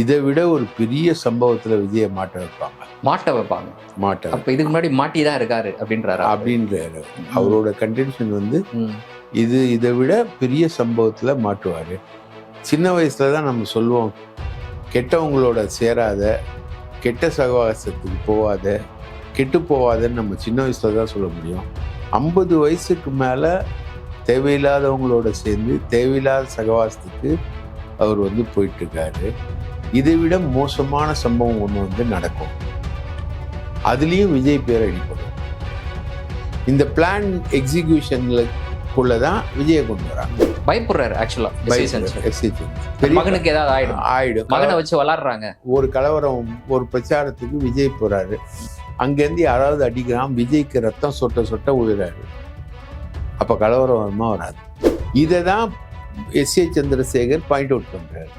இதை விட ஒரு பெரிய சம்பவத்துல விஜயை மாட்ட வைப்பாங்க. மாட்ட வைப்பாங்க. மாட்ட அப்ப இதுக்கு முன்னாடி மாட்டி தான் இருக்காரு அப்படின்றாரா? அப்படின்ற அவரோட கண்டென்ஷன் வந்து. இது இதை விட பெரிய சம்பவத்துல மாட்டுவாரு. சின்ன வயசுல தான் நம்ம சொல்லுவோம் கெட்டவங்களோட சேராத கெட்ட சகவாசத்துக்கு போகாத கெட்டு போகாதன்னு நம்ம சின்ன வயசுல தான் சொல்ல முடியும். ஐம்பது வயசுக்கு மேல தேவையில்லாதவங்களோட சேர்ந்து தேவையில்லாத சகவாசத்துக்கு அவர் வந்து போயிட்டு இதை விட மோசமான சம்பவம் ஒன்று வந்து நடக்கும். அதுலேயும் விஜய் பேர் அடிப்படும் இந்த பிளான் எக்ஸிகியூஷன்ல தான் விஜயை கொண்டு வராங்க. பயப்படுறாரு ஆக்சுவலா Execution. பெரிய மகனுக்கு ஏதாவது ஆயிடும். ஆயிடும். மகனை வச்சு விளாடுறாங்க ஒரு கலவரம் ஒரு பிரச்சாரத்துக்கு விஜய் போறாரு. அங்கேருந்து யாராவது அடிக்கிறான் விஜய்க்கு ரத்தம் சொட்ட சொட்ட விழுறாரு அப்ப கலவரம் வருமா வராது. இதை தான் S A Chandrasekhar point out பண்றாரு.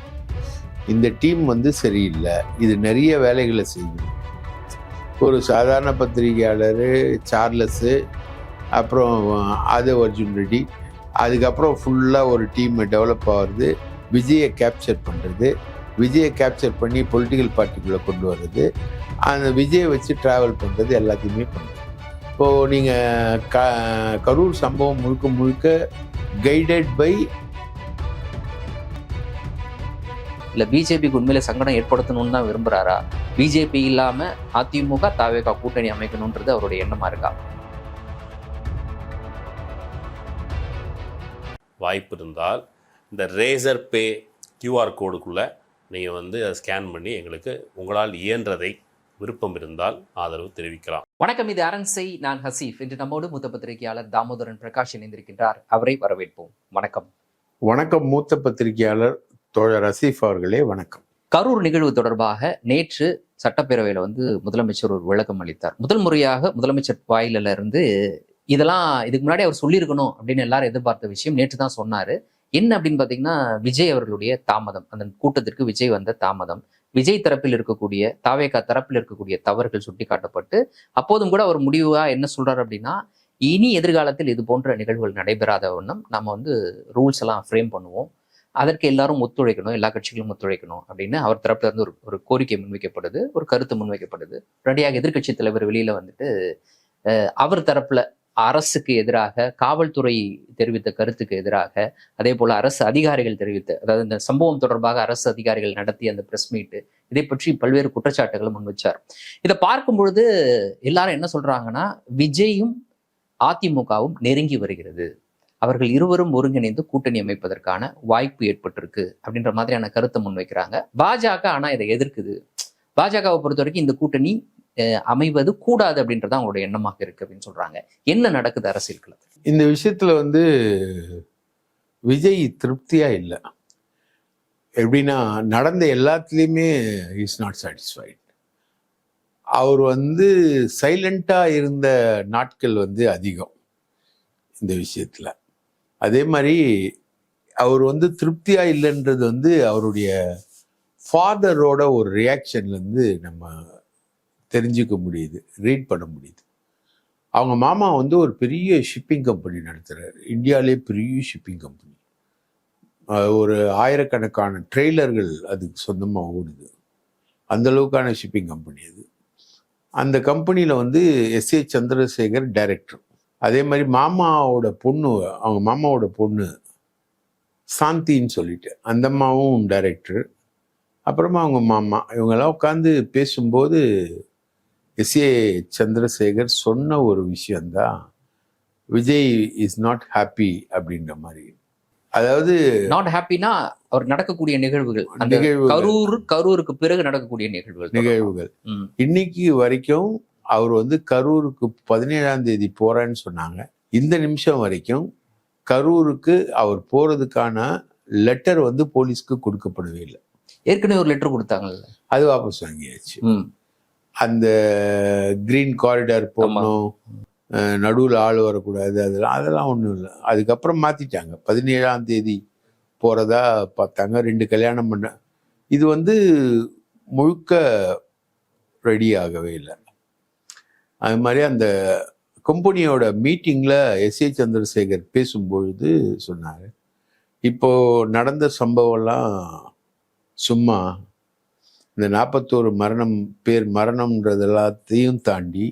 இந்த டீம் வந்து சரியில்லை. இது நிறைய வேலைகளை செய்யும். ஒரு சாதாரண பத்திரிகையாளர் சார்லஸு அப்புறம் ஆதவ் அர்ஜுன் ரெட்டி. அதுக்கப்புறம் ஃபுல்லாக ஒரு டீம் டெவலப் ஆகுறது விஜயை கேப்சர் பண்ணுறது விஜயை கேப்சர் பண்ணி பொலிட்டிக்கல் பார்ட்டிக்குள்ளே கொண்டு வர்றது அந்த விஜயை வச்சு ட்ராவல் பண்ணுறது எல்லாத்தையுமே பண்ணுறது இப்போது நீங்கள் க கரூர் சம்பவம் முழுக்க முழுக்க கைடட் பை இல்ல பிஜேபிக்கு உண்மையில சங்கடம் ஏற்படுத்தணும்னு தான் விரும்புறாரா? பிஜேபி இல்லாம அதிமுக தாவேகா கூட்டணி அமைக்கணும்ன்றது அவருடைய எண்ணமா இருக்கா? வாய்ப்பு இருந்தால் இந்த ரேசர் பே கியூஆர் கோடுக்குள்ளே நீங்கள் வந்து அதை ஸ்கேன் பண்ணி எங்களுக்கு உங்களால் இயன்றதை விருப்பம் இருந்தால் ஆதரவு தெரிவிக்கலாம். வணக்கம் இது அரண்சை நான் ஹசீஃப். இன்று நம்மோடு மூத்த பத்திரிகையாளர் தாமோதரன் பிரகாஷ் இணைந்திருக்கின்றார். அவரை வரவேற்போம். வணக்கம். வணக்கம் மூத்த பத்திரிகையாளர் தோழர் ரசீஃப் அவர்களே வணக்கம். கரூர் நிகழ்வு தொடர்பாக நேற்று சட்டப்பேரவையில் வந்து முதலமைச்சர் ஒரு விளக்கம் அளித்தார். முதல் முறையாக முதலமைச்சர் வாயிலில் இருந்து இதெல்லாம் இதுக்கு முன்னாடி அவர் சொல்லியிருக்கணும் அப்படின்னு எல்லாரும் எதிர்பார்த்த விஷயம் நேற்று தான் சொன்னார். என்ன அப்படின்னு பார்த்தீங்கன்னா விஜய் அவர்களுடைய தாமதம் அந்த கூட்டத்திற்கு விஜய் வந்த தாமதம் விஜய் தரப்பில் இருக்கக்கூடிய தாவேகா தரப்பில் இருக்கக்கூடிய தவறுகள் சுட்டிக்காட்டப்பட்டு அப்போதும் கூட அவர் முடிவாக என்ன சொல்றாரு அப்படின்னா இனி எதிர்காலத்தில் இது போன்ற நிகழ்வுகள் நடைபெறாத வண்ணம் நம்ம வந்து ரூல்ஸ் எல்லாம் ஃப்ரேம் பண்ணுவோம். அதற்கு எல்லாரும் ஒத்துழைக்கணும் எல்லா கட்சிகளும் ஒத்துழைக்கணும் அப்படின்னு அவர் தரப்புல இருந்து ஒரு ஒரு கோரிக்கை முன்வைக்கப்படுது ஒரு கருத்து முன்வைக்கப்படுது உடனடியாக எதிர்கட்சி தலைவர் வெளியில வந்துட்டு அவர் தரப்புல அரசுக்கு எதிராக காவல்துறை தெரிவித்த கருத்துக்கு எதிராக அதே போல அரசு அதிகாரிகள் தெரிவித்த அதாவது இந்த சம்பவம் தொடர்பாக அரசு அதிகாரிகள் நடத்திய அந்த பிரஸ் மீட் இதை பற்றி பல்வேறு குற்றச்சாட்டுகளை முன்வச்சார். இதை பார்க்கும் பொழுது எல்லாரும் என்ன சொல்றாங்கன்னா விஜயும் அதிமுகவும் நெருங்கி வருகிறது. அவர்கள் இருவரும் ஒருங்கிணைந்து கூட்டணி அமைப்பதற்கான வாய்ப்பு ஏற்பட்டிருக்கு அப்படின்ற மாதிரியான கருத்தை முன்வைக்கிறாங்க. பாஜக ஆனா இதை எதிர்க்குது. பாஜகவை பொறுத்த வரைக்கும் இந்த கூட்டணி அமைவது கூடாது அப்படின்றது அவங்களோட எண்ணமாக இருக்கு அப்படின்னு சொல்றாங்க. என்ன நடக்குது அரசியல் களத்தில்? இந்த விஷயத்துல வந்து விஜய் திருப்தியா இல்லை. எப்படின்னா நடந்த எல்லாத்துலேயுமே இஸ் நாட் சாட்டிஸ்ஃபைட் அவர் வந்து சைலண்ட்டாக இருந்த நாட்கள் வந்து அதிகம் இந்த விஷயத்தில். அதே மாதிரி அவர் வந்து திருப்தியாக இல்லைன்றது வந்து அவருடைய ஃபாதரோட ஒரு ரியாக்ஷன்லேருந்து நம்ம தெரிஞ்சுக்க முடியுது ரீட் பண்ண முடியுது. அவங்க மாமா வந்து ஒரு பெரிய ஷிப்பிங் கம்பெனி நடத்துகிறார் இந்தியாவிலே பெரிய ஷிப்பிங் கம்பெனி ஒரு ஆயிரக்கணக்கான ட்ரெய்லர்கள் அதுக்கு சொந்தமாக ஓடுது. அந்த அளவுக்கான ஷிப்பிங் கம்பெனி அது. அந்த கம்பெனியில் வந்து எஸ் ஏ சந்திரசேகர் டைரக்டர் அதே மாதிரி மாமாவோட பொண்ணு அவங்க மாமாவோட பொண்ணு சாந்தின்னு சொல்லிட்டு அந்த அம்மாவும் டைரக்டர் அப்புறமா அவங்க மாமா இவங்கெல்லாம் உட்காந்து பேசும்போது எஸ் ஏ சந்திரசேகர் சொன்ன ஒரு விஷயம்தான் விஜய் இஸ் நாட் ஹாப்பி அப்படின்ற மாதிரி அதாவது நாட் ஹாப்பினா அவர் நடக்கக்கூடிய நிகழ்வுகள் நிகழ்வுகள். கரூர் கரூருக்கு பிறகு நடக்கக்கூடிய நிகழ்வுகள் நிகழ்வுகள். இன்னைக்கு வரைக்கும் அவர் வந்து கரூருக்கு பதினேழாம் தேதி போறேன்னு சொன்னாங்க. இந்த நிமிஷம் வரைக்கும் கரூருக்கு அவர் போறதுக்கான லெட்டர் வந்து போலீஸ்க்கு கொடுக்கப்படவே இல்லை. ஏற்கனவே ஒரு லெட்டர் கொடுத்தாங்கல்ல? அது வாபஸ் வாங்கியாச்சு. அந்த கிரீன் காரிடார் போடணும் நடுவில் ஆள் வரக்கூடாது அதெல்லாம் அதெல்லாம் ஒன்றும் இல்லை. அதுக்கப்புறம் மாற்றிட்டாங்க பதினேழாம் தேதி போகிறதா பார்த்தாங்க. ரெண்டு கல்யாணம் பண்ண இது வந்து முழுக்க ரெடி ஆகவே இல்லை. அது மாதிரி அந்த கம்பெனியோட மீட்டிங்கில் எஸ். ஏ. சந்திரசேகர் பேசும்பொழுது சொன்னார். இப்போ நடந்த சம்பவம்லாம் சும்மா இந்த நாற்பத்தோரு மரணம் பேர் மரணம்ன்றது எல்லாத்தையும் தாண்டி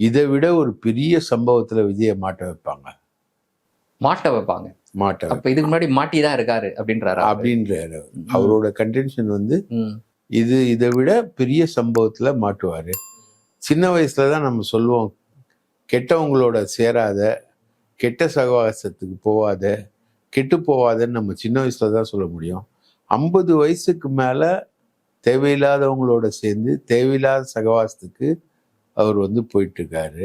இதை விட ஒரு பெரிய சம்பவத்துல விஜயை மாட்ட வைப்பாங்க. மாட்ட வைப்பாங்க. மாட்ட. அப்ப இதுக்கு முன்னாடி மாட்டி தான் இருக்காரு அப்படின்றாரு. அப்படின்ற அவரோட கன்டென்ஷன் வந்து. இது இதை விட பெரிய சம்பவத்துல மாட்டுவாரு. சின்ன வயசுல தான் நம்ம சொல்லுவோம் கெட்டவங்களோட சேராத கெட்ட சகவாசத்துக்கு போவாத கெட்டு போவாதன்னு நம்ம சின்ன வயசுல தான் சொல்ல முடியும். ஐம்பது வயசுக்கு மேல தேவையில்லாதவங்களோட சேர்ந்து தேவையில்லாத சகவாசத்துக்கு அவர் வந்து போயிட்டு இருக்காரு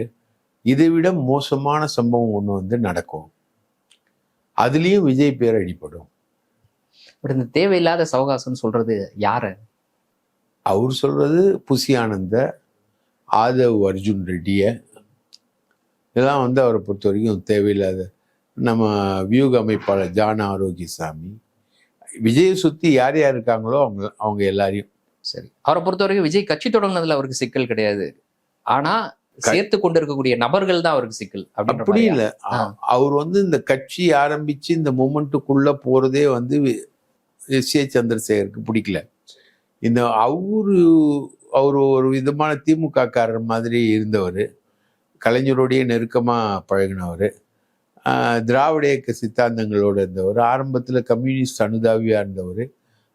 இதை விட மோசமான சம்பவம் ஒன்று வந்து நடக்கும். அதுலேயும் விஜய் பேர் அடிபடும். பட் இந்த தேவையில்லாத சவகாசம் சொல்றது யாரு? அவர் சொல்றது புசி ஆனந்த ஆதவ் அர்ஜுன் ரெட்டிய. இதெல்லாம் வந்து அவரை பொறுத்த வரைக்கும் தேவையில்லாத நம்ம வியூக அமைப்பாளர் ஜான ஆரோக்கியசாமி. விஜயை சுத்தி யார் யார் இருக்காங்களோ அவங்க அவங்க எல்லாரையும். சரி. அவரை பொறுத்த வரைக்கும் விஜய் கட்சி தொடங்குனதுல அவருக்கு சிக்கல் கிடையாது. ஆனா சேர்த்து கொண்டு இருக்கக்கூடிய நபர்கள் தான் அவருக்கு சிக்கல் அப்படி? இல்லை. அவர் வந்து இந்த கட்சி ஆரம்பிச்சு இந்த மூமெண்ட்டுக்குள்ள போறதே வந்து எஸ் ஏ சந்திரசேகருக்கு பிடிக்கல. இந்த அவரு அவர் ஒரு விதமான திமுக காரர் மாதிரி இருந்தவர். கலைஞரோடைய நெருக்கமா பழகினவர். திராவிட இயக்க சித்தாந்தங்களோட இருந்தவர். ஆரம்பத்தில் கம்யூனிஸ்ட் அனுதாபியா இருந்தவர்.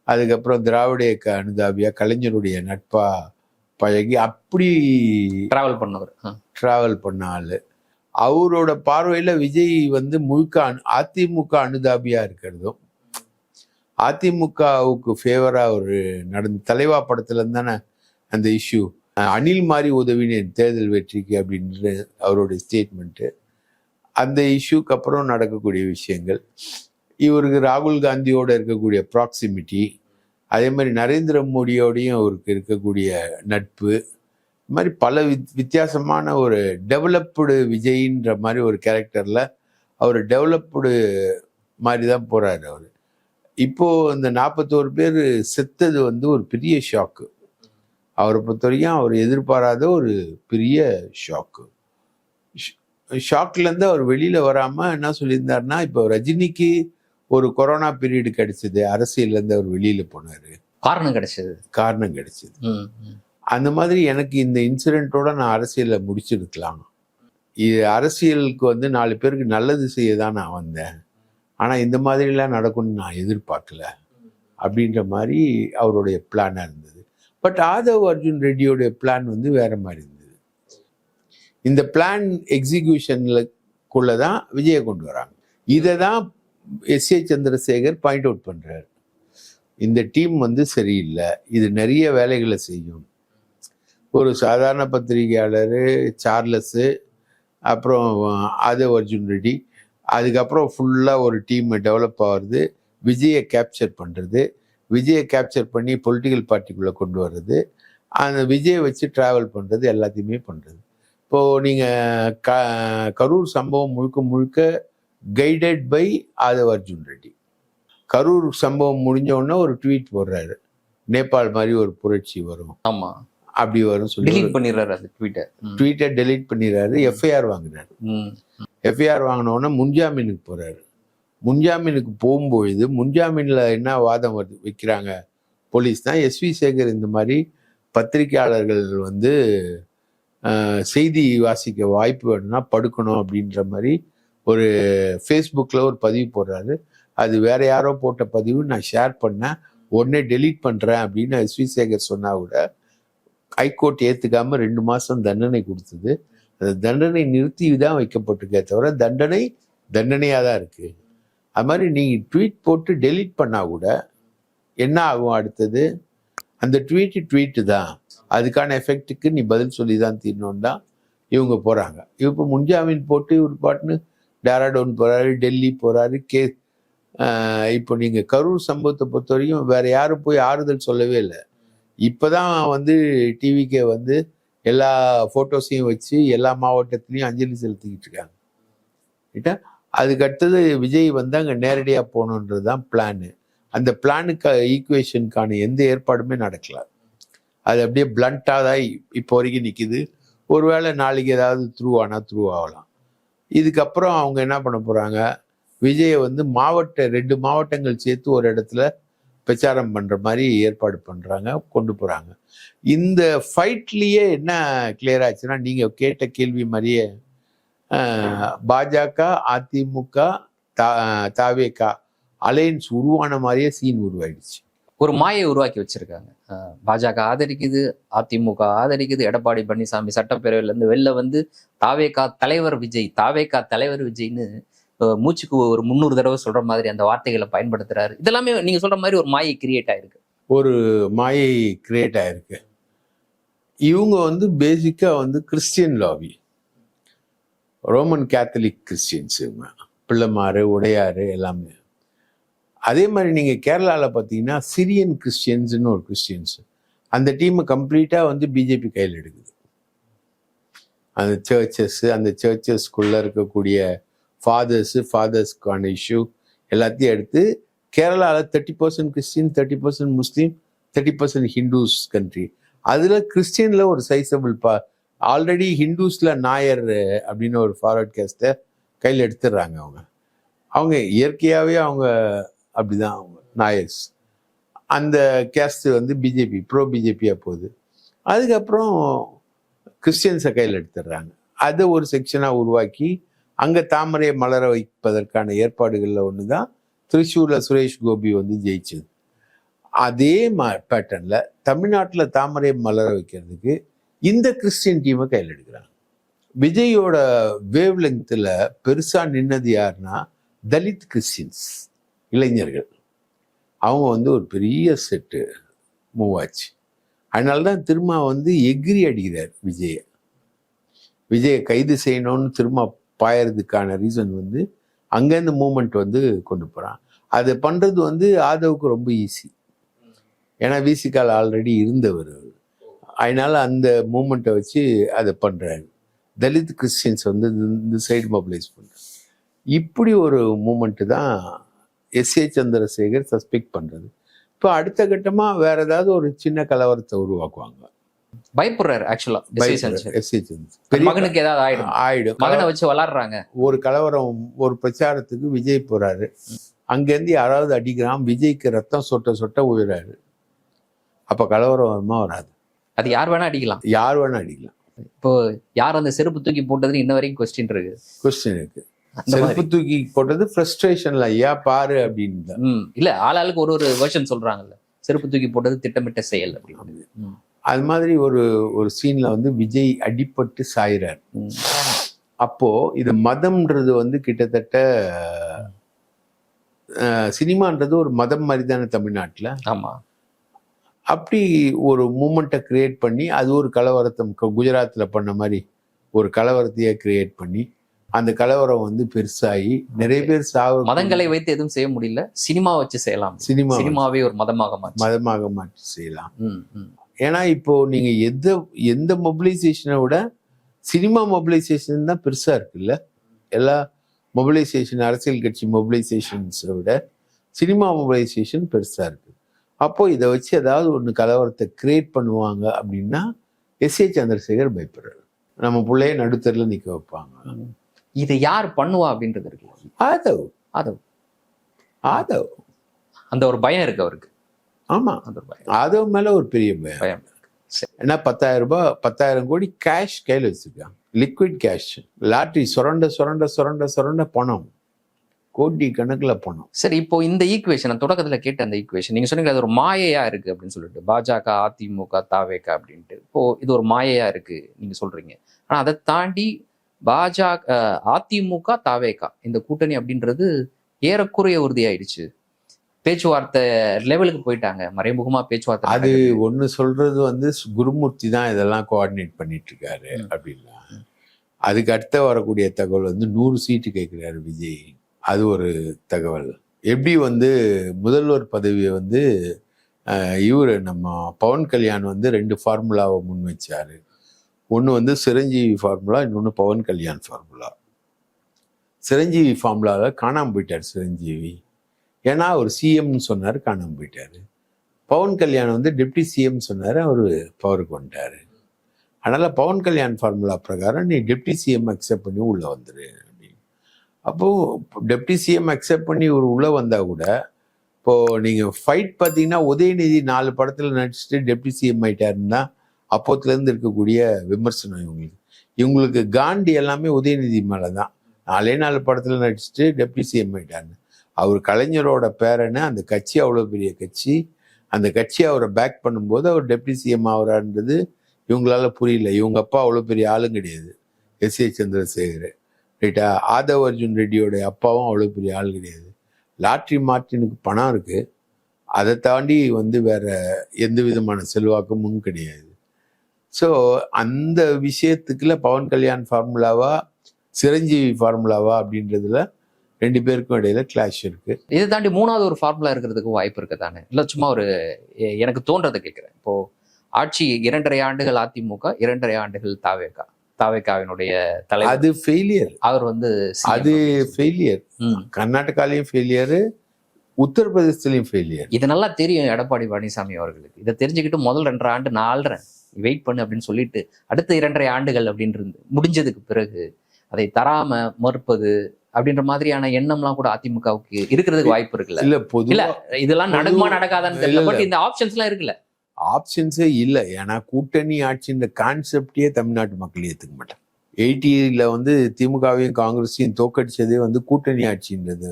அதுக்கப்புறம் திராவிட இயக்க அனுதாபியா கலைஞருடைய நட்பா பழகி அப்படி டிராவல் பண்ணவர். டிராவல் பண்ண ஆளு. அவரோட பார்வையில விஜய் வந்து முழுக்க அனு- அதிமுக அனுதாபியா இருக்கிறதும் அதிமுகவுக்கு ஃபேவரா ஒரு நடந்த தலைவா படத்துல இருந்து தானே அந்த இஷ்யூ அனில் மாதிரி உதவினேன் தேர்தல் வெற்றிக்கு அப்படின்ற அவருடைய ஸ்டேட்மெண்ட்டு அந்த இஷ்யூக்கு அப்புறம் நடக்கக்கூடிய விஷயங்கள். இவருக்கு ராகுல் காந்தியோட இருக்கக்கூடிய ப்ராக்சிமிட்டி அதே மாதிரி நரேந்திர மோடியோடையும் அவருக்கு இருக்கக்கூடிய நட்பு இது மாதிரி பல வித் வித்தியாசமான ஒரு டெவலப்டு விஜய்ன்ற மாதிரி ஒரு கேரக்டரில் அவர் டெவலப்டு மாதிரி தான் போகிறாரு அவர். இப்போது இந்த நாற்பத்தோரு பேர் செத்தது வந்து ஒரு பெரிய ஷாக்கு அவரை பொறுத்த வரைக்கும் அவர் எதிர்பாராத ஒரு பெரிய ஷாக்கு ஷாக்லேருந்து அவர் வெளியில் வராமல் என்ன சொல்லியிருந்தாருன்னா இப்போ ரஜினிக்கு ஒரு கொரோனா பீரியடு கிடைச்சது. அரசியல்லேருந்து அவர் வெளியில் போனார். காரணம் கிடைச்சது. காரணம் கிடைச்சது. அந்த மாதிரி எனக்கு இந்த இன்சிடென்ட்டோட நான் அரசியலை முடிச்சிருக்கலாம். இது அரசியலுக்கு வந்து நாலு பேருக்கு நல்லது செய்ய தான் நான் வந்தேன். ஆனால் இந்த மாதிரிலாம் நடக்கும்னு நான் எதிர்பார்க்கல. அப்படின்ற மாதிரி அவருடைய பிளானாக இருந்தது. பட் ஆதவ் அர்ஜுன் ரெட்டியோடைய பிளான் வந்து வேற மாதிரி இருந்தது. இந்த பிளான் எக்ஸிகியூஷன்லக்குள்ள தான் விஜயை கொண்டு வராங்க. இதை தான் S A Chandrasekhar point out பண்றாரு. இந்த டீம் வந்து சரியில்லை. இது நிறைய வேலைகளை செய்யும். ஒரு சாதாரண பத்திரிகையாளர் சார்லஸு அப்புறம் ஆதவ் அர்ஜுன் ரெட்டி அதுக்கப்புறம் ஃபுல்லாக ஒரு டீம் டெவலப் ஆகிறது விஜயை கேப்சர் பண்ணுறது விஜயை கேப்சர் பண்ணி பொலிட்டிக்கல் பார்ட்டிக்குள்ளே கொண்டு வர்றது. அந்த விஜயை வச்சு ட்ராவல் பண்ணுறது எல்லாத்தையுமே பண்ணுறது இப்போது நீங்கள் க கரூர் சம்பவம் முழுக்க முழுக்க கைடட் பை ஆதவ் அர்ஜுன் ரெட்டி. கரூர் சம்பவம் முடிஞ்ச உடனே ஒரு ட்வீட் போடுறாரு. நேபாள் மாதிரி ஒரு புரட்சி வரும். ஆமா. அப்படி வரும் சொல்லி delete பண்ணிடுறாரு அந்த ட்வீட்டை ட்வீட்டை டெலீட் பண்ணிடுறாரு. எஃப்ஐஆர் வாங்குறாரு. எஃப்ஐஆர் வாங்கின உடனே முன்ஜாமீனுக்கு போறாரு. முன்ஜாமீனுக்கு போகும்பொழுது முன்ஜாமீனில் என்ன வாதம் வருது வைக்கிறாங்க? போலீஸ் தான் எஸ்வி சேகர் இந்த மாதிரி பத்திரிகையாளர்கள் வந்து செய்தி வாசிக்க வாய்ப்பு வேணும்னா படுக்கணும் அப்படின்ற மாதிரி ஒரு ஃபேஸ்புக்கில் ஒரு பதிவு போடுறாரு. அது வேற யாரோ போட்ட பதிவு நான் ஷேர் பண்ணேன். உடனே டெலீட் பண்ணுறேன் அப்படின்னு எஸ்வி சேகர் சொன்னால் கூட ஹைகோர்ட் ஏற்றுக்காமல் ரெண்டு மாதம் தண்டனை கொடுத்தது. அந்த தண்டனை நிறுத்தி தான் வைக்கப்பட்டிருக்கே தவிர தண்டனை தண்டனையாக தான் இருக்குது அது மாதிரி நீங்கள் ட்வீட் போட்டு டெலீட் பண்ணால் கூட என்ன ஆகும் அடுத்தது? அந்த ட்வீட்டு ட்வீட்டு தான். அதுக்கான எஃபெக்ட்டுக்கு நீ பதில் சொல்லி தான் தீரணும் தான் இவங்க போகிறாங்க இப்போ முன்ஜாமீன் போட்டு இவர் பாட்டுன்னு டேராடோன் போகிறாரு டெல்லி போகிறாரு கே இப்போ நீங்கள் கரூர் சம்பவத்தை பொறுத்த வரைக்கும் வேறு யாரும் போய் ஆறுதல் சொல்லவே இல்லை. இப்போ தான் வந்து டிவிக்கே வந்து எல்லா ஃபோட்டோஸையும் வச்சு எல்லா மாவட்டத்துலேயும் அஞ்சலி செலுத்திக்கிட்டு இருக்காங்க. ரைட்டா அதுக்கடுத்தது விஜய் வந்து அங்கே நேரடியாக போகணுன்றது தான் பிளானு அந்த பிளானுக்கு ஈக்குவேஷனுக்கான எந்த ஏற்பாடுமே நடக்கல. அது அப்படியே பிளண்ட்டாக தான் இப்போ வரைக்கும் நிற்கிது ஒருவேளை நாளைக்கு ஏதாவது த்ரூ ஆனால் த்ரூ ஆகலாம். இதுக்கப்புறம் அவங்க என்ன பண்ண போகிறாங்க விஜயை வந்து மாவட்ட ரெண்டு மாவட்டங்கள் சேர்த்து ஒரு இடத்துல பிரச்சாரம் பண்ணுற மாதிரி ஏற்பாடு பண்ணுறாங்க கொண்டு போகிறாங்க இந்த ஃபைட்லேயே என்ன கிளியர் ஆச்சுன்னா நீங்கள் கேட்ட கேள்வி மாதிரியே பாஜக அதிமுக தா தாவேகா அலையன்ஸ் உருவான மாதிரியே சீன் உருவாயிடுச்சு. ஒரு மாயை உருவாக்கி வச்சிருக்காங்க. பாஜக ஆதரிக்குது அதிமுக ஆதரிக்குது எடப்பாடி பழனிசாமி சட்டப்பேரவையில இருந்து வெளில வந்து தாவேகா தலைவர் விஜய் தாவேகா தலைவர் விஜய்னு அஹ் மூச்சுக்கு ஒரு முந்நூறு தடவை சொல்ற மாதிரி அந்த வார்த்தைகளை பயன்படுத்துறாரு. இதெல்லாமே நீங்க சொல்ற மாதிரி ஒரு மாயை கிரியேட் ஆயிருக்கு. ஒரு மாயை கிரியேட் ஆயிருக்கு. இவங்க வந்து பேசிக்காக வந்து Christian lobby Roman Catholic Christians இவங்க. பிள்ளைமாறு உடையாறு எல்லாமே. அதே மாதிரி நீங்கள் கேரளாவில் பார்த்தீங்கன்னா சிரியன் கிறிஸ்டியன்ஸ்னு ஒரு கிறிஸ்டியன்ஸ் அந்த டீமை கம்ப்ளீட்டாக வந்து பிஜேபி கையில் எடுக்குது. அந்த சர்ச்சஸ்ஸு அந்த சர்ச்சஸ்க்குள்ளே இருக்கக்கூடிய ஃபாதர்ஸு ஃபாதர்ஸ்க்கான இஷ்யூ எல்லாத்தையும் எடுத்து கேரளாவில் thirty percent Christian thirty percent Muslim thirty percent Hindus country அதில் கிறிஸ்டியனில் ஒரு சைஸபிள் பா ஆல்ரெடி ஹிந்துஸில் நாயர் அப்படின்னு ஒரு ஃபார்வர்ட் கேஸ்ட்டை கையில் எடுத்துடுறாங்க அவங்க. அவங்க இயற்கையாகவே அவங்க அப்படிதான் அவங்க நாயர்ஸ். அந்த கேஸ்ட் வந்து பிஜேபி ப்ரோ பிஜேபியாக போகுது. அதுக்கப்புறம் கிறிஸ்டியன்ஸை கையில் எடுத்துடுறாங்க. அதை ஒரு செக்ஷனாக உருவாக்கி அங்கே தாமரையை மலர வைப்பதற்கான ஏற்பாடுகளில் ஒன்று தான் திருச்சூரில் சுரேஷ் கோபி வந்து ஜெயிச்சது. அதே மா பேட்டர்னில் தமிழ்நாட்டில் தாமரை மலர வைக்கிறதுக்கு இந்த கிறிஸ்டியன் டீமை கையில் எடுக்கிறாங்க. விஜயோட வேவ் லெங்க்த்தில் பெருசாக நின்னது யாருன்னா தலித் கிறிஸ்டின்ஸ் இளைஞர்கள். அவங்க வந்து ஒரு பெரிய செட்டு மூவ் ஆச்சு. அதனால தான் திருமா வந்து எகிரி அடிக்கிறார் விஜயை. விஜயை கைது செய்யணும்னு திரும்ப பாயறதுக்கான ரீசன் வந்து அங்கேருந்து மூமெண்ட் வந்து கொண்டு போகிறான் அதை பண்ணுறது வந்து ஆதவுக்கு ரொம்ப ஈஸி ஏன்னா விசிகால் ஆல்ரெடி இருந்தவர் அதனால அந்த மூமெண்ட்டை வச்சு அதை பண்ணுறாரு தலித் கிறிஸ்டியன்ஸ் வந்து இந்த- சைடு மொபிலைஸ் பண்ணுறாங்க இப்படி ஒரு மூமெண்ட்டு தான் எஸ். ஏ. சந்திரசேகர் சஸ்பெக்ட் பண்ணுறது இப்போ அடுத்த கட்டமாக வேற ஏதாவது ஒரு சின்ன கலவரத்தை உருவாக்குவாங்க. பயப்படுறாரு ஆக்சுவலா எஸ். ஏ. சந்திர மகனுக்கு ஏதாவது ஆயிடும். ஆயிடும். மகனை வச்சு விளாடுறாங்க ஒரு கலவரம் ஒரு பிரச்சாரத்துக்கு விஜய் போறாரு. அங்கேருந்து யாராவது அடிக்கிறான் விஜய்க்கு ரத்தம் சொட்ட சொட்ட உயிராரு அப்ப கலவரம் வருமா வராது. அது யார் வேணா அடிக்கலாம். யார் வேணா அடிக்கலாம். இப்போ யார் அந்த செருப்பு தூக்கி போட்டதுன்னு இன்ன வரைக்கும் கொஸ்டின் இருக்கு. கொஸ்டின் இருக்கு. செருப்பு தூக்கி போட்டது ஃப்ரஸ்ட்ரேஷன்ல ஐயா பாரு அப்படின்னு இல்ல ஆளாளுக்கு ஒரு ஒரு வெர்ஷன் சொல்றாங்கல்ல. செருப்பு தூக்கி போட்டது திட்டமிட்ட செயல் அப்படின்னு. அது மாதிரி ஒரு ஒரு சீன்ல வந்து விஜய் அடிபட்டு சாயிறார். அப்போ இது மதம்ன்றது வந்து கிட்டத்தட்ட சினிமான்றது ஒரு மதம் மாதிரி தானே தமிழ்நாட்டில்? ஆமா. அப்படி ஒரு மூமெண்ட்டை கிரியேட் பண்ணி அது ஒரு கலவரத்தை குஜராத்தில் பண்ண மாதிரி ஒரு கலவரத்தையே கிரியேட் பண்ணி அந்த கலவரம் வந்து பெருசாகி நிறைய பேர் சாவு மதங்களை வைத்து எதுவும் செய்ய முடியல. சினிமா வச்சு செய்யலாம். சினிமா சினிமாவே ஒரு மதமாக மதமாக மாற்றி செய்யலாம். ம், ம். ஏன்னா இப்போ நீங்க எந்த எந்த மொபிலைசேஷனை விட சினிமா மொபிலைசேஷன் தான் பெருசா இருக்குல்ல? எல்லா மொபிலைசேஷன் அரசியல் கட்சி மொபிலைசேஷன்ஸை விட சினிமா மொபிலைசேஷன் பெருசா இருக்கு. அப்போ இதை வச்சு ஏதாவது ஒன்று கலவரத்தை கிரியேட் பண்ணுவாங்க அப்படின்னா எஸ் ஏ சந்திரசேகர் பயப்படுறாரு. நம்ம பிள்ளைய நடுத்தரில் நிற்க வைப்பாங்க. இதை யார் பண்ணுவா அப்படின்றது இருக்கு. ஆதவ். ஆதவ். ஆதவ். அந்த ஒரு பயம் இருக்கு அவருக்கு. ஆமா. அந்த ஒரு பயம். ஆதவ் மேல ஒரு பெரிய பயம். பயம் ஏன்னா பத்தாயிரம் ரூபாய் பத்தாயிரம் கோடி கேஷ் கையில் வச்சிருக்காங்க. லிக்விட் கேஷ் லாட்ரி சுரண்ட சுரண்ட சுரண்ட சுரண்ட பணம். கோடி கணக்கில் பணம் சரி இப்போ இந்த ஈக்குவேஷன் தொடக்கத்துல கேட்ட அந்த ஈக்குவேஷன் நீங்க சொன்னீங்க அது ஒரு மாயையா இருக்கு அப்படின்னு சொல்லிட்டு பாஜக அதிமுக தாவேகா அப்படின்ட்டு. இப்போ இது ஒரு மாயையா இருக்கு நீங்க சொல்றீங்க. ஆனா அதை தாண்டி பாஜக அதிமுக தாவேகா இந்த கூட்டணி அப்படின்றது ஏறக்குறைய உறுதியாயிடுச்சு. பேச்சுவார்த்தை லெவலுக்கு போயிட்டாங்க மறைமுகமா பேச்சுவார்த்தை அது. ஒன்று சொல்றது வந்து குருமூர்த்தி தான் இதெல்லாம் கோஆர்டினேட் பண்ணிட்டு இருக்காரு. அப்படின்னா அதுக்கு அடுத்த வரக்கூடிய தகவல் வந்து நூறு சீட்டு கேட்குறாரு விஜய். அது ஒரு தகவல். எப்படி வந்து முதல்வர் பதவியை வந்து இவர் நம்ம பவன் கல்யாண் வந்து ரெண்டு ஃபார்முலாவை முன் வச்சார். ஒன்று வந்து சிரஞ்சீவி ஃபார்முலா இன்னொன்று பவன் கல்யாண் ஃபார்முலா. சிரஞ்சீவி ஃபார்முலாவில் காணாமல் போயிட்டார் சிரஞ்சீவி. ஏன்னா அவர் சிஎம்னு சொன்னார் காணாமல் போயிட்டார். பவன் கல்யாண் வந்து டிப்டி சிஎம் சொன்னார் அவர் பவருக்கு கொண்டார். அதனால் பவன் கல்யாண் ஃபார்முலா பிரகாரம் நீ டிப்டி சிஎம் அக்செப்ட் பண்ணி உள்ளே வந்துரு. அப்போது டெப்டி சிஎம் அக்செப்ட் பண்ணி ஒரு உள்ளே வந்தால் கூட இப்போ நீங்க ஃபைட் பார்த்தீங்கன்னா உதயநிதி நாலு படத்துல நடிச்சுட்டு டெப்டி சிஎம் ஆயிட்டாருன்னா அப்போத்துல இருந்து இருக்கக்கூடிய விமர்சனம் இவங்களுக்கு. இவங்களுக்கு காண்டி எல்லாமே உதயநிதி மேலே தான் நாலே நாலு படத்துல நடிச்சுட்டு டெப்டி சிஎம் ஆயிட்டாருன்னு. அவர் கலைஞரோட பேரன்னு அந்த கட்சி அவ்வளோ பெரிய கட்சி. அந்த கட்சி அவரை பேக் பண்ணும்போது அவர் டெப்டி சிஎம் ஆகிறான்றது இவங்களால புரியல. இவங்க அப்பா அவ்வளோ பெரிய ஆளும் கிடையாது. S A Chandrasekhar. ரைட்டா? ஆதவ் அர்ஜுன் ரெட்டியோட அப்பாவும் அவ்வளோ பெரிய ஆள் கிடையாது. லாட்ரி மார்ட்டினுக்கு பணம் இருக்குது அதை தாண்டி வந்து வேற எந்த விதமான செல்வாக்கமும் கிடையாது. ஸோ அந்த விஷயத்துக்குள்ள பவன் கல்யாண் ஃபார்முலாவா சிரஞ்சீவி ஃபார்முலாவா அப்படின்றதுல ரெண்டு பேருக்கும் இடையில கிளாஷ் இருக்கு. இதை தாண்டி மூணாவது ஒரு ஃபார்முலா இருக்கிறதுக்கு வாய்ப்பு இருக்கு தானே? இல்லை சும்மா ஒரு எனக்கு தோன்றதை கேட்குறேன். இப்போ ஆட்சி இரண்டரை ஆண்டுகள் அதிமுக இரண்டரை ஆண்டுகள் தாவேகா. தாவேகாவினுடைய தலைவர். அது ஃபெயிலியர் அவர் வந்து அது. ஃபெயிலியர். கர்நாடகாலையும் ஃபெயிலியர் உத்தரப்பிரதேசத்துலையும் ஃபெயிலியர் இது நல்லா தெரியும் எடப்பாடி பழனிசாமி அவர்களுக்கு. இதை தெரிஞ்சுக்கிட்டு முதல் ரெண்டரை ஆண்டு நான் ஆள்றேன். வெயிட் பண்ணு அப்படின்னு சொல்லிட்டு அடுத்த இரண்டரை ஆண்டுகள் அப்படின்னு இருந்து முடிஞ்சதுக்கு பிறகு அதை தராம மறுப்பது அப்படின்ற மாதிரியான எண்ணம்லாம் கூட அதிமுகவுக்கு இருக்கிறதுக்கு வாய்ப்பு இருக்குல்ல. இல்ல இதெல்லாம் நடக்குமா நடக்காதான்னு தெரியல. பட் இந்த ஆப்ஷன்ஸ் எல்லாம் இருக்குல்ல. ஆப்ஷன்ஸே இல்லை. ஏன்னா கூட்டணி ஆட்சின்ற கான்செப்டே தமிழ்நாட்டு மக்கள் ஏற்றுக்க மாட்டாங்க. எயிட்டியில் வந்து திமுகவையும் காங்கிரஸையும் தோக்கடிச்சதே வந்து கூட்டணி ஆட்சின்றது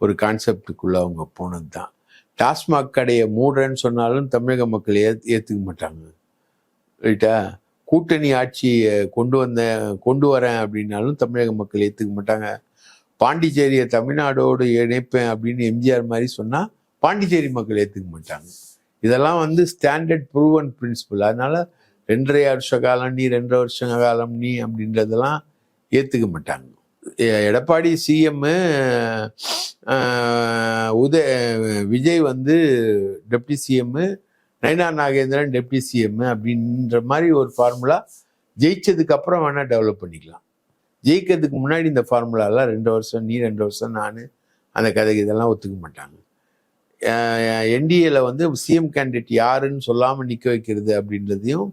ஒரு கான்செப்டுக்குள்ளே அவங்க போனது தான் டாஸ்மாக் கடையை மூடுறேன்னு சொன்னாலும் தமிழக மக்கள் ஏ ஏற்றுக்க மாட்டாங்க. ரைட்டா? கூட்டணி ஆட்சியை கொண்டு வந்தேன் கொண்டு வரேன் அப்படின்னாலும் தமிழக மக்கள் ஏற்றுக்க மாட்டாங்க. பாண்டிச்சேரியை தமிழ்நாடோடு இணைப்பேன் அப்படின்னு எம்ஜிஆர் மாதிரி சொன்னால் பாண்டிச்சேரி மக்கள் ஏற்றுக்க மாட்டாங்க. இதெல்லாம் வந்து ஸ்டாண்டர்ட் ப்ரூவன் பிரின்சிபல் அதனால் ரெண்டரை வருஷ காலம் நீ ரெண்டரை வருஷ காலம் நீ அப்படின்றதெல்லாம் ஏற்றுக்க மாட்டாங்க. எ- எடப்பாடி சிஎம்மு உதய விஜய் வந்து deputy CM Nainar Nagendran deputy CM அப்படின்ற மாதிரி ஒரு ஃபார்முலா ஜெயிச்சதுக்கு அப்புறம் வேணா டெவலப் பண்ணிக்கலாம். ஜெயிக்கிறதுக்கு முன்னாடி இந்த ஃபார்முலாலாம் ரெண்டு வருஷம் நீ ரெண்டு வருஷம் நான் அந்த கதைக்கு இதெல்லாம் ஒத்துக்க மாட்டாங்க. என்டிஏல வந்து சிஎம் கேண்டிடேட் யாருன்னு சொல்லாமல் நிற்க வைக்கிறது அப்படின்றதையும்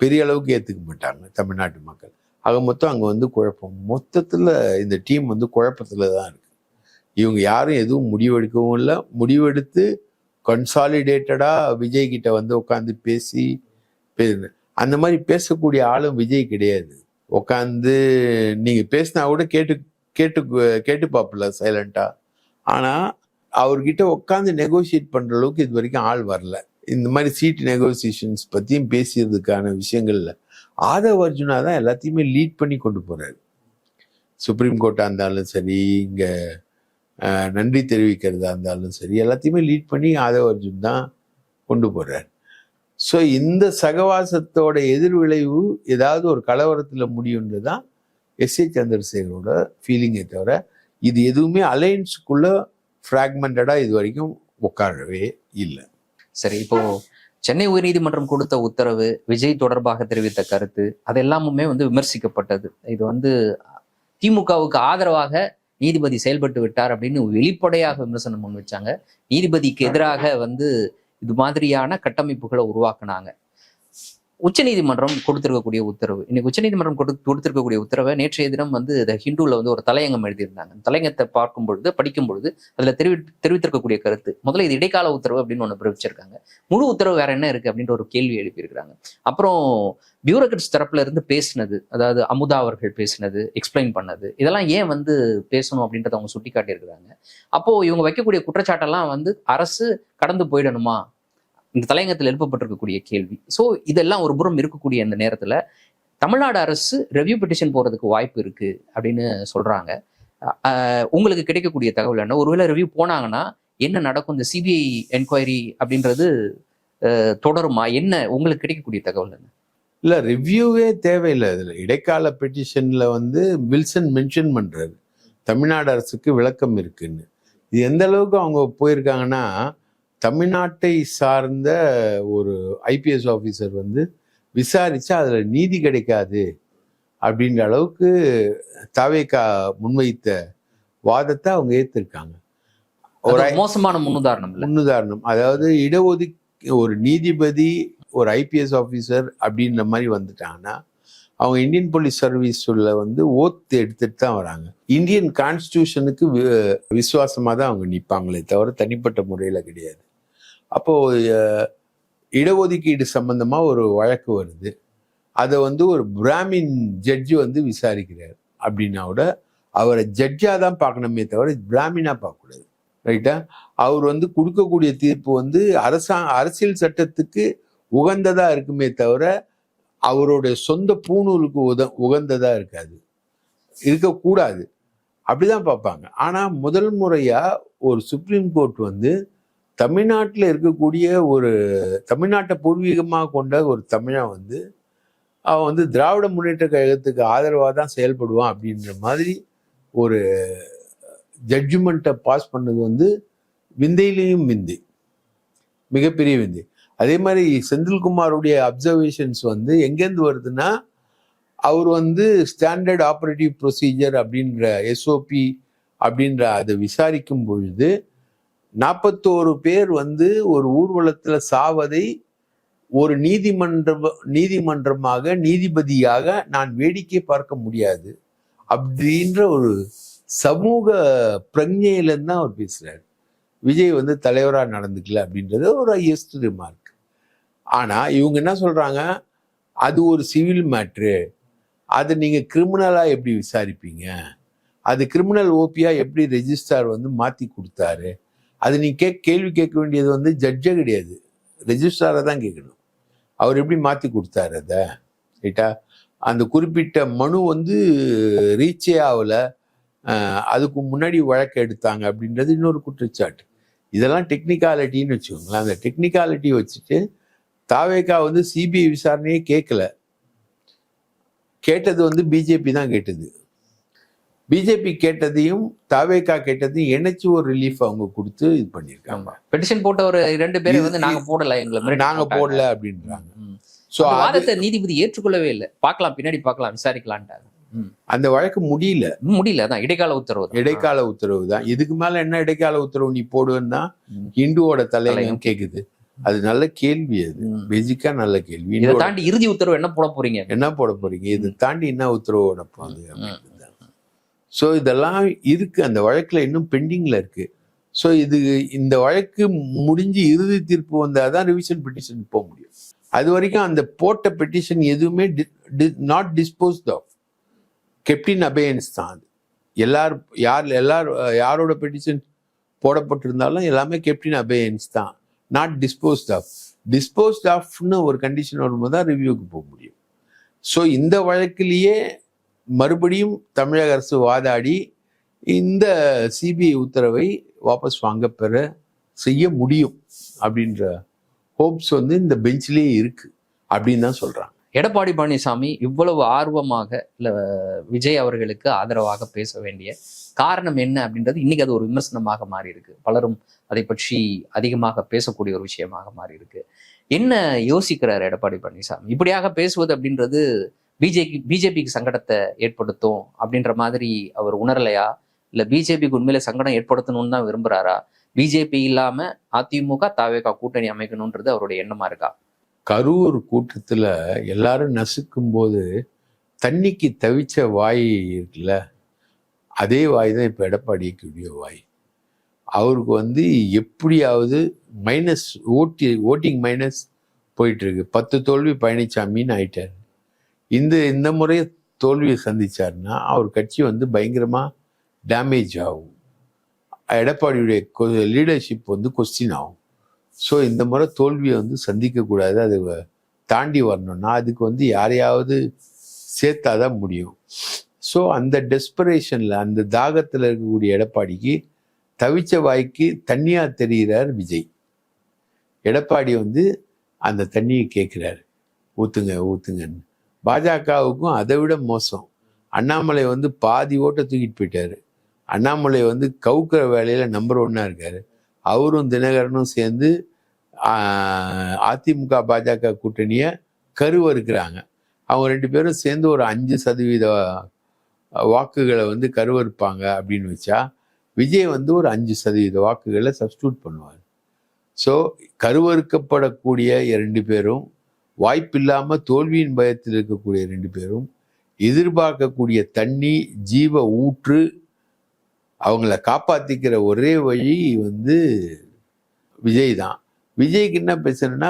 பெரிய அளவுக்கு ஏற்றுக்க மாட்டாங்க தமிழ்நாட்டு மக்கள். ஆக மொத்தம் அங்கே வந்து குழப்பம். மொத்தத்தில் இந்த டீம் வந்து குழப்பத்தில் தான் இருக்குது இவங்க யாரும் எதுவும் முடிவெடுக்கவும் இல்லை. முடிவெடுத்து கன்சாலிடேட்டடாக விஜய் கிட்ட வந்து உட்காந்து பேசி அந்த மாதிரி பேசக்கூடிய ஆளும் விஜய் கிடையாது. உட்காந்து நீங்கள் பேசினா கூட கேட்டு கேட்டு கேட்டு பார்ப்பல சைலண்ட்டாக ஆனால் அவர்கிட்ட உட்காந்து நெகோசியேட் பண்ற அளவுக்கு இது வரைக்கும் ஆள் வரல. இந்த மாதிரி சீட் நெகோசியேஷன்ஸ் பத்தியும் பேசியதுக்கான விஷயங்கள்ல ஆதவ் அர்ஜுனா தான் எல்லாத்தையுமே லீட் பண்ணி கொண்டு போறாரு. சுப்ரீம் கோர்ட்டா இருந்தாலும் சரி இங்க நன்றி தெரிவிக்கிறதா இருந்தாலும் சரி எல்லாத்தையுமே லீட் பண்ணி ஆதவ் அர்ஜுன் தான் கொண்டு போறாரு. ஸோ இந்த சகவாசத்தோட எதிர்விளைவு ஏதாவது ஒரு கலவரத்தில் முடியுன்றது தான் எஸ் ஏ சந்திரசேகரோட ஃபீலிங்கை தவிர இது எதுவுமே அலையன்ஸுக்குள்ளே ஃப்ராக்மெண்டடாக இது வரைக்கும் உட்காரவே இல்லை. சரி இப்போ சென்னை உயர்நீதிமன்றம் கொடுத்த உத்தரவு விஜய் தொடர்பாக தெரிவித்த கருத்து அது எல்லாமுமே வந்து விமர்சிக்கப்பட்டது. இது வந்து திமுகவுக்கு ஆதரவாக நீதிபதி செயல்பட்டு விட்டார் அப்படின்னு வெளிப்படையாக விமர்சனம் முன் வச்சாங்க. நீதிபதிக்கு எதிராக வந்து இது மாதிரியான கட்டமைப்புகளை உருவாக்குனாங்க. உச்சநீதிமன்றம் கொடுத்திருக்கக்கூடிய உத்தரவு. இன்னைக்கு உச்சநீதிமன்றம் கொடு கொடுத்திருக்கக்கூடிய உத்தரவை நேற்றைய தினம் வந்து இந்த ஹிந்துல வந்து ஒரு தலையங்கம் எழுதியிருந்தாங்க. தலையங்கத்தை பார்க்கும் பொழுது படிக்கும் பொழுது அதுல தெரிவி தெரிவித்திருக்கக்கூடிய கருத்து. முதல்ல இது இடைக்கால உத்தரவு அப்படின்னு ஒன்று பிரிவிச்சிருக்காங்க முழு உத்தரவு வேற என்ன இருக்கு அப்படின்ற ஒரு கேள்வி எழுப்பியிருக்கிறாங்க. அப்புறம் பியூரோக்ரட்ஸ் தரப்புல இருந்து பேசினது அதாவது அமுதா அவர்கள் பேசினது எக்ஸ்பிளைன் பண்ணது இதெல்லாம் ஏன் வந்து பேசணும் அப்படின்றத அவங்க சுட்டி காட்டியிருக்கிறாங்க அப்போ இவங்க வைக்கக்கூடிய குற்றச்சாட்டெல்லாம் வந்து அரசு கடந்து போயிடணுமா? இந்த தலையங்கத்தில் எழுப்பப்பட்டிருக்கக்கூடிய கேள்வி. ஸோ இதெல்லாம் ஒரு புறம் இருக்கக்கூடிய இந்த நேரத்தில் தமிழ்நாடு அரசு ரெவ்யூ பெட்டிஷன் போகிறதுக்கு வாய்ப்பு இருக்குது அப்படின்னு சொல்கிறாங்க உங்களுக்கு கிடைக்கக்கூடிய தகவல் என்ன? ஒருவேளை ரிவ்யூ போனாங்கன்னா என்ன நடக்கும்? இந்த சிபிஐ என்கொயரி அப்படின்றது தொடருமா? என்ன உங்களுக்கு கிடைக்கக்கூடிய தகவல் என்ன? இல்லை ரிவ்யூவே தேவையில்லை. இதில் இடைக்கால பெட்டிஷனில் வந்து வில்சன் மென்ஷன் பண்ணுறாரு தமிழ்நாடு அரசுக்கு விளக்கம் இருக்குன்னு. இது எந்த அளவுக்கு அவங்க போயிருக்காங்கன்னா தமிழ்நாட்டை சார்ந்த ஒரு ஐபிஎஸ் ஆஃபீஸர் வந்து விசாரிச்சா அதில் நீதி கிடைக்காது அப்படின்ற அளவுக்கு தாவேக்கா முன்வைத்த வாதத்தை அவங்க ஏற்றிருக்காங்க ஒரு மோசமான முன்னுதாரணம் முன்னுதாரணம். அதாவது இடஒதுக்கி ஒரு நீதிபதி ஒரு ஐபிஎஸ் ஆஃபீஸர் அப்படின்ற மாதிரி வந்துட்டாங்கன்னா அவங்க இந்தியன் போலீஸ் சர்வீஸ் உள்ள வந்து ஓத்து எடுத்துட்டு தான் வராங்க. இந்தியன் கான்ஸ்டியூஷனுக்கு விசுவாசமாக தான் அவங்க நிற்பாங்களே தவிர தனிப்பட்ட முறையில் கிடையாது. அப்போ இடஒதுக்கீடு சம்பந்தமா ஒரு வழக்கு வருது. அதை வந்து ஒரு பிராமின் ஜட்ஜி வந்து விசாரிக்கிறார் அப்படின்னா கூட அவரை ஜட்ஜாக தான் பார்க்கணுமே தவிர பிராமினாக பார்க்கக்கூடாது. ரைட்டா? அவர் வந்து கொடுக்கக்கூடிய தீர்ப்பு வந்து அரசா அரசியல் சட்டத்துக்கு உகந்ததாக இருக்குமே தவிர அவருடைய சொந்த பூணூலுக்கு உத உகந்ததாக இருக்காது. இருக்கக்கூடாது. அப்படிதான் பார்ப்பாங்க. ஆனால் முதல் முறையாக ஒரு சுப்ரீம் கோர்ட் வந்து தமிழ்நாட்டில் இருக்கக்கூடிய ஒரு தமிழ்நாட்டை பூர்வீகமாக கொண்ட ஒரு தமிழன் வந்து அவன் வந்து திராவிட முன்னேற்ற கழகத்துக்கு ஆதரவாக தான் செயல்படுவான் அப்படின்ற மாதிரி ஒரு ஜட்ஜ்மெண்ட்டை பாஸ் பண்ணது வந்து விந்தையிலையும் விந்தை. மிகப்பெரிய விந்தை. அதே மாதிரி செந்தில்குமாருடைய அப்சர்வேஷன்ஸ் வந்து எங்கேருந்து வருதுன்னா அவர் வந்து ஸ்டாண்டர்ட் ஆப்ரேட்டிவ் ப்ரொசீஜர் அப்படின்ற எஸ்ஓபி அப்படின்ற அதை விசாரிக்கும் பொழுது நாற்பத்தோரு பேர் வந்து ஒரு ஊர்வலத்தில் சாவதை ஒரு நீதிமன்ற நீதிமன்றமாக நீதிபதியாக நான் வேடிக்கை பார்க்க முடியாது அப்படின்ற ஒரு சமூக பிரஜையிலேருந்து தான் அவர் பேசுகிறார் விஜய் வந்து தலைவராக நடந்துக்கல அப்படின்றது ஒரு ஹையஸ்ட் ரிமார்க் ஆனால் இவங்க என்ன சொல்கிறாங்க அது ஒரு சிவில் மேட்ரு அதை நீங்கள் கிரிமினலாக எப்படி விசாரிப்பீங்க? அது கிரிமினல் ஓபியா எப்படி ரெஜிஸ்டார் வந்து மாற்றி கொடுத்தாரு? அது நீ கே கேள்வி கேட்க வேண்டியது வந்து ஜட்ஜே கிடையாது. ரெஜிஸ்ட்ராரை தான் கேட்கணும். அவர் எப்படி மாற்றி கொடுத்தாரு அதை? ரைட்டா? அந்த குறிப்பிட்ட மனு வந்து ரீச்சே ஆகல. அதுக்கு முன்னாடி வழக்கு எடுத்தாங்க அப்படின்றது இன்னொரு குற்றச்சாட்டு. இதெல்லாம் டெக்னிக்காலிட்டின்னு வச்சுக்கோங்களேன். அந்த டெக்னிக்காலிட்டி வச்சுட்டு தாவேக்கா வந்து சிபிஐ விசாரணையே கேட்கல. கேட்டது வந்து பிஜேபி தான் கேட்டது. பிஜேபி கேட்டதையும் தாவேக்கா கேட்டதையும் இணைச்சு ஒரு ரிலீஃப் அவங்க கொடுத்து இது பண்ணியிருக்காங்க. பெட்டிஷன் போட்ட ஒரு ரெண்டு பேரை வந்து நாங்க போடல எங்களை நாங்க. போடல அப்படின்றாங்க. ஸோ அந்த வாதத்தை நீதிபதி ஏற்றுக்கொள்ளவே இல்லை. பார்க்கலாம் பின்னாடி பார்க்கலாம் விசாரிக்கலான்ட்டாங்க. அந்த வழக்கு முடியல. முடியல அதான் இடைக்கால உத்தரவு. இடைக்கால உத்தரவு தான். இதுக்கு மேல என்ன இடைக்கால உத்தரவு நீ போடுவேன்னா. இந்துவோட தலைவன். கேக்குது. அது நல்ல கேள்வி அது. பேசிக்கா நல்ல கேள்வி. இதை தாண்டி இறுதி உத்தரவு என்ன போட போறீங்க? என்ன போட போறீங்க? இதை தாண்டி என்ன உத்தரவு போகுது ஸோ இதெல்லாம் இருக்கு. அந்த வழக்கில் இன்னும் பெண்டிங்கில் இருக்கு. ஸோ இது இந்த வழக்கு முடிஞ்சு இறுதி தீர்ப்பு வந்தால் தான் ரிவிஷன் பெட்டிஷன் போக முடியும். அது வரைக்கும் அந்த போட்ட பெட்டிஷன் எதுவுமே not disposed of kept in abeyance தான் அது. எல்லார் யார் எல்லார் யாரோட பெட்டிஷன் போடப்பட்டிருந்தாலும் எல்லாமே கெப்டின் அபேயன்ஸ் தான். நாட் டிஸ்போஸ்ட் ஆஃப் டிஸ்போஸ்ட் ஆஃப்னு ஒரு கண்டிஷன் வரும்போது தான் ரிவ்யூக்கு போக முடியும். ஸோ இந்த வழக்கிலேயே மறுபடியும் தமிழக அரசு வாதாடி இந்த சிபிஐ உத்தரவை வாபஸ் வாங்க பெற செய்ய முடியும் அப்படின்ற ஹோப்ஸ் வந்து இந்த பெஞ்சிலேயே இருக்கு அப்படின்னு தான் சொல்றாங்க. எடப்பாடி பழனிசாமி இவ்வளவு ஆர்வமாக இல்லை விஜய் அவர்களுக்கு ஆதரவாக பேச வேண்டிய காரணம் என்ன அப்படின்றது இன்னைக்கு அது ஒரு விமர்சனமாக மாறி இருக்கு பலரும் அதை பற்றி அதிகமாக பேசக்கூடிய ஒரு விஷயமாக மாறி இருக்கு என்ன யோசிக்கிறார் எடப்பாடி பழனிசாமி? இப்படியாக பேசுவது அப்படின்றது பிஜேபி பிஜேபிக்கு சங்கடத்தை ஏற்படுத்தும் அப்படின்ற மாதிரி அவர் உணரலையா? இல்ல பிஜேபிக்கு உண்மையில சங்கடம் ஏற்படுத்தணும்னு தான் விரும்புறாரா? பிஜேபி இல்லாம அதிமுக தாவேகா கூட்டணி அமைக்கணும்ன்றது அவருடைய எண்ணமா இருக்கா? கரூர் கூட்டத்துல எல்லாரும் நசுக்கும் போது தண்ணிக்கு தவிச்ச வாய் இருக்குல்ல அதே வாய் தான் இப்போ எடப்பாடிக்குரிய வாய். அவருக்கு வந்து எப்படியாவது மைனஸ் ஓட்டி ஓட்டிங் மைனஸ் போயிட்டு இருக்கு. பத்து தோல்வி பழனிசாமின்னு ஆயிட்டார். இந்த இந்த முறை தோல்வியை சந்தித்தார்னா அவர் கட்சி வந்து பயங்கரமாக டேமேஜ் ஆகும். எடப்பாடியுடைய லீடர்ஷிப் வந்து கொஸ்டின் ஆகும். ஸோ இந்த முறை தோல்வியை வந்து சந்திக்கக்கூடாது. அது தாண்டி வரணும்னா அதுக்கு வந்து யாரையாவது சேர்த்தா தான் முடியும். ஸோ அந்த டெஸ்பரேஷனில் அந்த தாகத்தில் இருக்கக்கூடிய எடப்பாடிக்கு தவிச்ச வாய்க்கு தண்ணியாக தெரிகிறார் விஜய். எடப்பாடி வந்து அந்த தண்ணியை கேட்குறாரு ஊற்றுங்க ஊற்றுங்கன்னு பாஜகவுக்கும் அதை விட மோசம். அண்ணாமலை வந்து பாதி ஓட்டை தூக்கிட்டு போயிட்டாரு. அண்ணாமலை வந்து கவுக்கிற வேலையில் நம்பர் ஒன்னாக இருக்காரு. அவரும் தினகரனும் சேர்ந்து அதிமுக பாஜக கூட்டணியை கருவறுக்கிறாங்க. அவங்க ரெண்டு பேரும் சேர்ந்து ஒரு அஞ்சு சதவீத வாக்குகளை வந்து கருவறுப்பாங்க அப்படின்னு வச்சா விஜய் வந்து ஒரு அஞ்சு சதவீத வாக்குகளை சப்ஸ்டியூட் பண்ணுவார். ஸோ கருவறுக்கப்படக்கூடிய இரண்டு பேரும் வாய்ப்பில்லாம தோல்வியின் பயத்தில் இருக்கக்கூடிய ரெண்டு பேரும் எதிர்பார்க்கக்கூடிய தண்ணி ஜீவ ஊற்று அவங்கள காப்பாத்திக்கிற ஒரே வழி வந்து விஜய் தான். விஜய்க்கு என்ன பிரச்சனைனா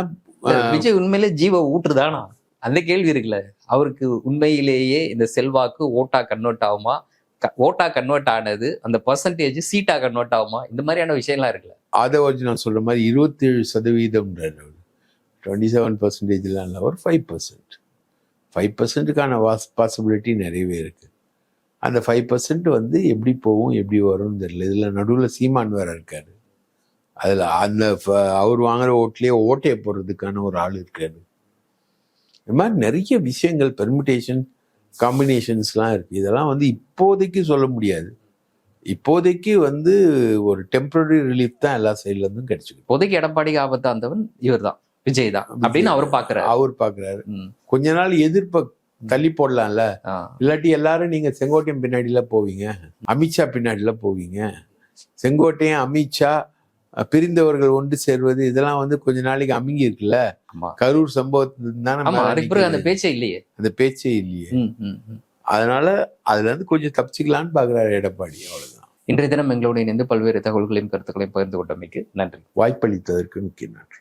விஜய் உண்மையிலே ஜீவ ஊற்றுதானா அந்த கேள்வி இருக்குல்ல. அவருக்கு உண்மையிலேயே இந்த செல்வாக்கு ஓட்டா கன்வெர்ட் ஆகுமா? ஓட்டா கன்வெர்ட் ஆனது அந்த பர்சன்டேஜ் சீட்டா கன்வெர்ட் ஆகுமா? இந்த மாதிரியான விஷயம்லாம் இருக்குல்ல. அதை வச்சு நான் சொல்ற மாதிரி இருபத்தேழு சதவீதம்ன்றார் டுவெண்ட்டி செவன் பர்சன்டேஜ்லாம் இல்லை ஒரு ஃபைவ் பர்சன்ட் ஃபைவ் பர்சன்ட்டுக்கான வாஸ் பாசிபிலிட்டி நிறையவே இருக்குது அந்த ஃபைவ் பர்சன்ட் வந்து எப்படி போகும் எப்படி வரும்னு தெரியல. இதில் நடுவில் சீமான் வேற இருக்காரு. அதில் அந்த ஃப- அவர் வாங்குற ஓட்லேயே ஓட்டையை போடுறதுக்கான ஒரு ஆள் இருக்காரு. இந்த மாதிரி நிறைய விஷயங்கள் பெர்மிட்டேஷன் காம்பினேஷன்ஸ்லாம் இருக்குது இதெல்லாம் வந்து இப்போதைக்கு சொல்ல முடியாது. இப்போதைக்கு வந்து ஒரு டெம்பரரி ரிலீஃப் தான் எல்லா சைட்லேருந்தும் கிடைச்சிருக்கு. இப்போதைக்கு எடப்பாடிக்கு ஆபத்தாக இருந்தவன் இவர் தான் விஜய் தான். அப்படின்னு அவர் பாக்குறாரு. அவர் பாக்குறாரு. கொஞ்ச நாள் எதிர்ப்ப தள்ளி போடலாம்ல. இல்லாட்டி எல்லாரும் நீங்க செங்கோட்டையன் பின்னாடில போவீங்க. அமித்ஷா பின்னாடில போவீங்க. செங்கோட்டையன் அமித்ஷா பிரிந்தவர்கள் ஒன்று சேர்வது இதெல்லாம் வந்து கொஞ்ச நாளைக்கு அமுங்கி இருக்குல்ல. கரூர் பிறகு அந்த. பேச்சே இல்லையே. அந்த பேச்சே இல்லையே. அதனால அதுல இருந்து கொஞ்சம் தப்பிச்சுக்கலான்னு பாக்குறாரு எடப்பாடி அவ்வளவுதான். இன்றைய தினம் எங்களோடு இணைந்து பல்வேறு தகவல்களையும் கருத்துக்களையும் பகிர்ந்து கொண்டமைக்கு நன்றி. வாய்ப்பளித்ததற்கு முக்கிய நன்றி.